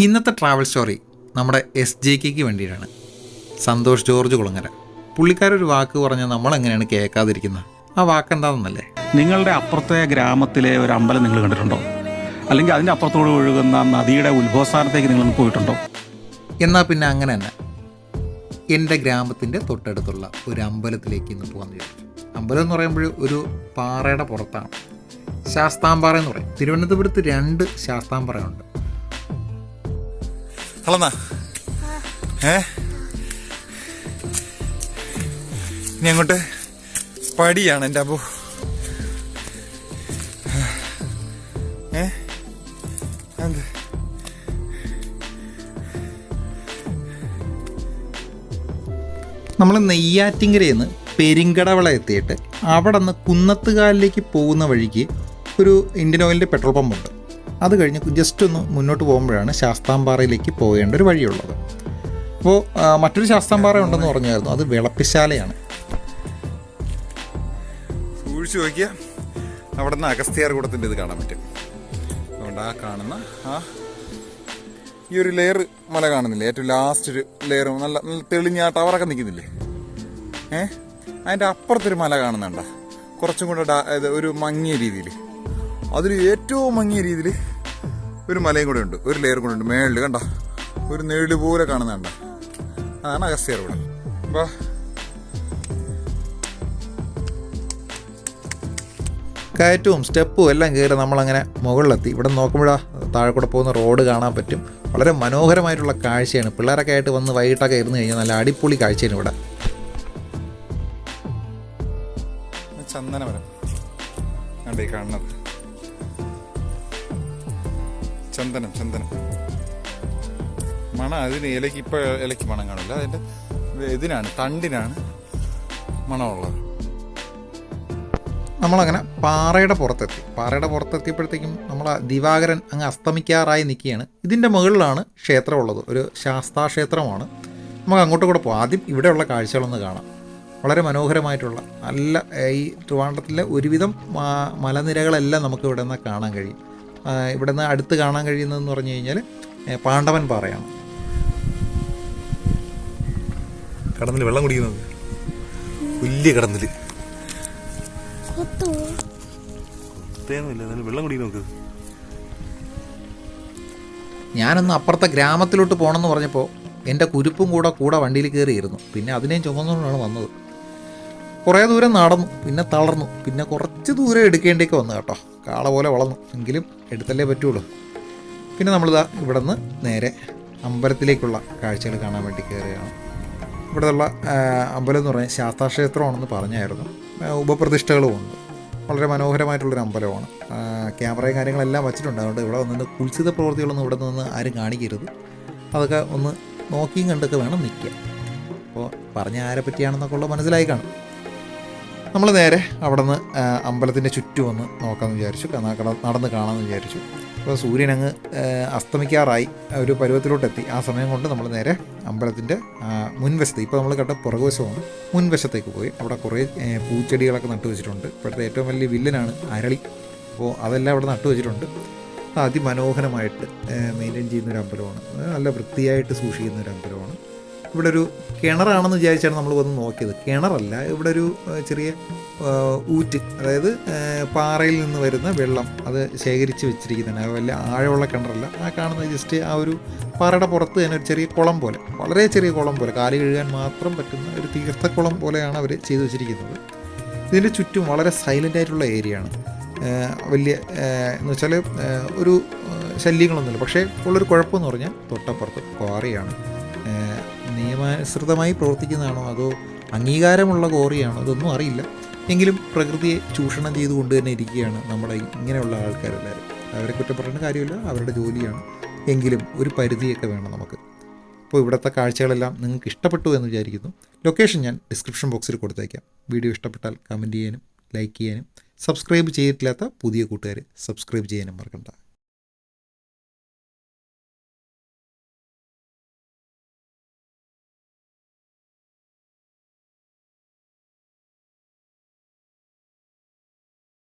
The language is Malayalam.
ഇന്നത്തെ ട്രാവൽ സ്റ്റോറി നമ്മുടെ എസ് ജെ കെക്ക് വേണ്ടിയിട്ടാണ്. സന്തോഷ് ജോർജ് കുളങ്ങര. പുള്ളിക്കാരൊരു വാക്ക് പറഞ്ഞാൽ നമ്മളെങ്ങനെയാണ് കേൾക്കാതിരിക്കുന്നത്? ആ വാക്ക് എന്താണെന്നല്ലേ നിങ്ങളുടെ അപ്പുറത്തെ ഗ്രാമത്തിലെ ഒരു അമ്പലം നിങ്ങൾ കണ്ടിട്ടുണ്ടോ? അല്ലെങ്കിൽ അതിന്റെ അപ്പുറത്തോട് ഒഴുകുന്ന നദിയുടെ ഉത്ഭവസ്ഥാനത്തേക്ക് നിങ്ങൾ പോയിട്ടുണ്ടോ? എന്നാൽ പിന്നെ അങ്ങനെ തന്നെ. എന്റെ ഗ്രാമത്തിന്റെ തൊട്ടടുത്തുള്ള ഒരു അമ്പലത്തിലേക്ക് ഇന്ന് പോകാമെന്ന് വിചാരിച്ചു. അമ്പലം എന്ന് പറയുമ്പോൾ ഒരു പാറയുടെ പുറത്താണ്. ശാസ്താംപാറ എന്ന് പറയും. തിരുവനന്തപുരത്ത് രണ്ട് ശാസ്താംപാറയുണ്ട്. അളന്നാ ഏ? ഇനി അങ്ങോട്ട് പടിയാണ് എന്റെ അപ്പോ ഏ? എന്ത് നമ്മൾ നെയ്യാറ്റിങ്കരയിൽ നിന്ന് പെരിങ്കടവള എത്തിയിട്ട് അവിടെ നിന്ന് കുന്നത്തുകാലിലേക്ക് പോകുന്ന വഴിക്ക് ഒരു ഇന്ത്യൻ ഓയിലിന്റെ പെട്രോൾ പമ്പുണ്ട് അത് കഴിഞ്ഞ് ജസ്റ്റ് ഒന്ന് മുന്നോട്ട് പോകുമ്പോഴാണ് ശാസ്താംപാറയിലേക്ക് പോകേണ്ട ഒരു വഴിയുള്ളത്. അപ്പോൾ മറ്റൊരു ശാസ്താംപാറ ഉണ്ടെന്ന് പറഞ്ഞായിരുന്നു. അത് വിളപ്പിശാലയാണ് സൂക്ഷിച്ചു നോക്കിയ അവിടെ നിന്ന് അഗസ്ത്യാർ കൂടത്തിന്റെ ഇത് കാണാൻ പറ്റും. അതുകൊണ്ട് ആ കാണുന്ന ആ ഈ ഒരു ലെയർ മല കാണുന്നില്ലേ? ഏറ്റവും ലാസ്റ്റ് ഒരു ലെയർ നല്ല തെളിഞ്ഞ ആ ടവറൊക്കെ നിൽക്കുന്നില്ലേ? ഏ? അതിന്റെ അപ്പുറത്തൊരു മല കാണുന്നുണ്ടോ? കുറച്ചും കൂടെ ഒരു മങ്ങിയ രീതിയിൽ. അതിൽ ഏറ്റവും മങ്ങിയ രീതിയിൽ ഒരു മലയും കൂടെ ഉണ്ട്. ഒരു ലെയർ കൂടെ ഉണ്ട്. മേളിൽ കണ്ട? ഒരു നേളി പോലെ കാണുന്നുണ്ട അതാണ് അഗസ്ത്യർ കൂടെ അപ്പോൾ കയറ്റവും സ്റ്റെപ്പും എല്ലാം കയറി നമ്മളങ്ങനെ മുകളിലെത്തി. ഇവിടെ നോക്കുമ്പോഴാ താഴെ കൂടെ പോകുന്ന റോഡ് കാണാൻ പറ്റും. വളരെ മനോഹരമായിട്ടുള്ള കാഴ്ചയാണ്. പിള്ളേരൊക്കെ ആയിട്ട് വന്ന് വൈകിട്ടൊക്കെ ഇരുന്ന് കഴിഞ്ഞാൽ നല്ല അടിപൊളി കാഴ്ചയാണ് ഇവിടെ. ചന്ദനമരം. കണ്ടേ കാണുന്നത്? ചന്ദനം ചന്ദനം. മണം അതിന് ഇലയ്ക്ക് ഇപ്പോൾ ഇലയ്ക്ക് മണം കാണില്ല അതിന്റെ ഇതിനാണ് തണ്ടിനാണ് മണമുള്ളത്. നമ്മളങ്ങനെ പാറയുടെ പുറത്തെത്തി. പാറയുടെ പുറത്തെത്തിയപ്പോഴത്തേക്കും നമ്മൾ ദിവാകരൻ അങ്ങ് അസ്തമിക്കാറായി നിൽക്കുകയാണ്. ഇതിന്റെ മുകളിലാണ് ക്ഷേത്രമുള്ളത്. ഒരു ശാസ്താ ക്ഷേത്രമാണ് നമുക്ക് അങ്ങോട്ട് കൂടെ പോകാം ആദ്യം ഇവിടെയുള്ള കാഴ്ചകളൊന്ന് കാണാം. വളരെ മനോഹരമായിട്ടുള്ള നല്ല ഈ ട്രിവാൻഡ്രത്തിലെ ഒരുവിധം മലനിരകളെല്ലാം നമുക്ക് ഇവിടെ നിന്ന് കാണാൻ കഴിയും. ഇവിടെ നിന്ന് അടുത്ത് കാണാൻ കഴിയുന്നതെന്ന് പറഞ്ഞു കഴിഞ്ഞാൽ പാണ്ഡവൻ പാറയാണ്. കടന്നിൽ വെള്ളം കുടിക്കുന്നത്? വലിയ കടന്നിൽ. വെള്ളം കുടിക്കുന്ന നോക്ക്. ഞാനൊന്ന് അപ്പുറത്തെ ഗ്രാമത്തിലോട്ട് പോകണമെന്ന് പറഞ്ഞപ്പോൾ എന്റെ കുരുപ്പും കൂടെ കൂടെ വണ്ടിയിൽ കയറിയിരുന്നു. പിന്നെ അതിനെയും ചുമന്നുകൊണ്ടാണ് വന്നത്. കുറേ ദൂരം നടന്നു പിന്നെ തളർന്നു പിന്നെ കുറച്ച് ദൂരം എടുക്കേണ്ടിയൊക്കെ വന്നു കേട്ടോ. കാള പോലെ വളർന്നു എങ്കിലും എടുത്തല്ലേ പറ്റുള്ളൂ. പിന്നെ നമ്മളിതാ ഇവിടെ നിന്ന് നേരെ അമ്പലത്തിലേക്കുള്ള കാഴ്ചകൾ കാണാൻ വേണ്ടി കയറുകയാണ്. ഇവിടെയുള്ള അമ്പലം എന്ന് പറഞ്ഞാൽ ശാസ്താക്ഷേത്രമാണെന്ന് പറഞ്ഞായിരുന്നു. ഉപപ്രതിഷ്ഠകളുമുണ്ട് വളരെ മനോഹരമായിട്ടുള്ളൊരു അമ്പലമാണ്. ക്യാമറയും കാര്യങ്ങളെല്ലാം വച്ചിട്ടുണ്ട്. അതുകൊണ്ട് ഇവിടെ വന്നിട്ട് കുൽസിത പ്രവൃത്തികളൊന്നും ഇവിടെ നിന്ന് ആരും കാണിക്കരുത്. അതൊക്കെ ഒന്ന് നോക്കിയും കണ്ടൊക്കെ വേണം നിൽക്കുക അപ്പോൾ പറഞ്ഞ ആരെ പറ്റിയാണെന്നൊക്കെ ഉള്ള മനസ്സിലായി കാണും. നമ്മൾ നേരെ അവിടെ നിന്ന് അമ്പലത്തിന്റെ ചുറ്റും ഒന്ന് നോക്കാമെന്ന് വിചാരിച്ചു. നടന്ന് കാണാമെന്ന് വിചാരിച്ചു. അപ്പോൾ സൂര്യൻ അങ്ങ് അസ്തമിക്കാറായി. ഒരു പരുവത്തിലോട്ടെത്തി. ആ സമയം കൊണ്ട് നമ്മൾ നേരെ അമ്പലത്തിന്റെ മുൻവശത്ത് ഇപ്പോൾ നമ്മൾ കണ്ട പുറകുവശമാണ് മുൻവശത്തേക്ക് പോയി. അവിടെ കുറേ പൂച്ചെടികളൊക്കെ നട്ടു വെച്ചിട്ടുണ്ട്. ഇപ്പോഴത്തെ ഏറ്റവും വലിയ വില്ലനാണ് അരളി. അപ്പോൾ അതെല്ലാം അവിടെ നട്ടു വെച്ചിട്ടുണ്ട്. അത് അതിമനോഹരമായിട്ട് മെയിന്റെയിൻ ചെയ്യുന്ന ഒരു അമ്പലമാണ് നല്ല വൃത്തിയായിട്ട് സൂക്ഷിക്കുന്ന ഒരു അമ്പലമാണ് ഇവിടെ ഒരു കിണറാണെന്ന് വിചാരിച്ചാണ് നമ്മൾ വന്ന് നോക്കിയത്. കിണറല്ല ഇവിടെ ഒരു ചെറിയ ഊറ്റ് അതായത് പാറയിൽ നിന്ന് വരുന്ന വെള്ളം അത് ശേഖരിച്ച് വെച്ചിരിക്കുന്നതാണ്. അത് വലിയ ആഴമുള്ള കിണറല്ല. ആ കാണുന്നത് ജസ്റ്റ് ആ ഒരു പാറയുടെ പുറത്ത് തന്നെ ഒരു ചെറിയ കുളം പോലെ വളരെ ചെറിയ കുളം പോലെ കാൽ കഴുകാൻ മാത്രം പറ്റുന്ന ഒരു തീർത്ഥക്കുളം പോലെയാണ് അവർ ചെയ്തു വെച്ചിരിക്കുന്നത്. ഇതിന്റെ ചുറ്റും വളരെ സൈലന്റ് ആയിട്ടുള്ള ഏരിയയാണ് വലിയ എന്ന് വെച്ചാൽ ഒരു ശല്യങ്ങളൊന്നുമില്ല. പക്ഷേ ഉള്ളൊരു കുഴപ്പമെന്ന് പറഞ്ഞാൽ തൊട്ടപ്പുറത്ത് ക്വാറിയാണ്. നിയമാനുസൃതമായി പ്രവർത്തിക്കുന്നതാണോ അതോ അംഗീകാരമുള്ള കോറിയാണോ അതൊന്നും അറിയില്ല. എങ്കിലും പ്രകൃതിയെ ചൂഷണം ചെയ്തുകൊണ്ട് തന്നെ ഇരിക്കുകയാണ് നമ്മുടെ ഇങ്ങനെയുള്ള ആൾക്കാരെല്ലാവരും. അവരെ കുറ്റപ്പെടേണ്ട കാര്യമില്ല അവരുടെ ജോലിയാണ്. എങ്കിലും ഒരു പരിധിയൊക്കെ വേണം നമുക്ക്. അപ്പോൾ ഇവിടുത്തെ കാഴ്ചകളെല്ലാം നിങ്ങൾക്ക് ഇഷ്ടപ്പെട്ടു എന്ന് വിചാരിക്കുന്നു. ലൊക്കേഷൻ ഞാൻ ഡിസ്ക്രിപ്ഷൻ ബോക്സിൽ കൊടുത്തേക്കാം. വീഡിയോ ഇഷ്ടപ്പെട്ടാൽ കമന്റ് ചെയ്യാനും ലൈക്ക് ചെയ്യാനും സബ്സ്ക്രൈബ് ചെയ്തിട്ടില്ലാത്ത പുതിയ കൂട്ടുകാർ സബ്സ്ക്രൈബ് ചെയ്യാനും മറക്കണ്ട.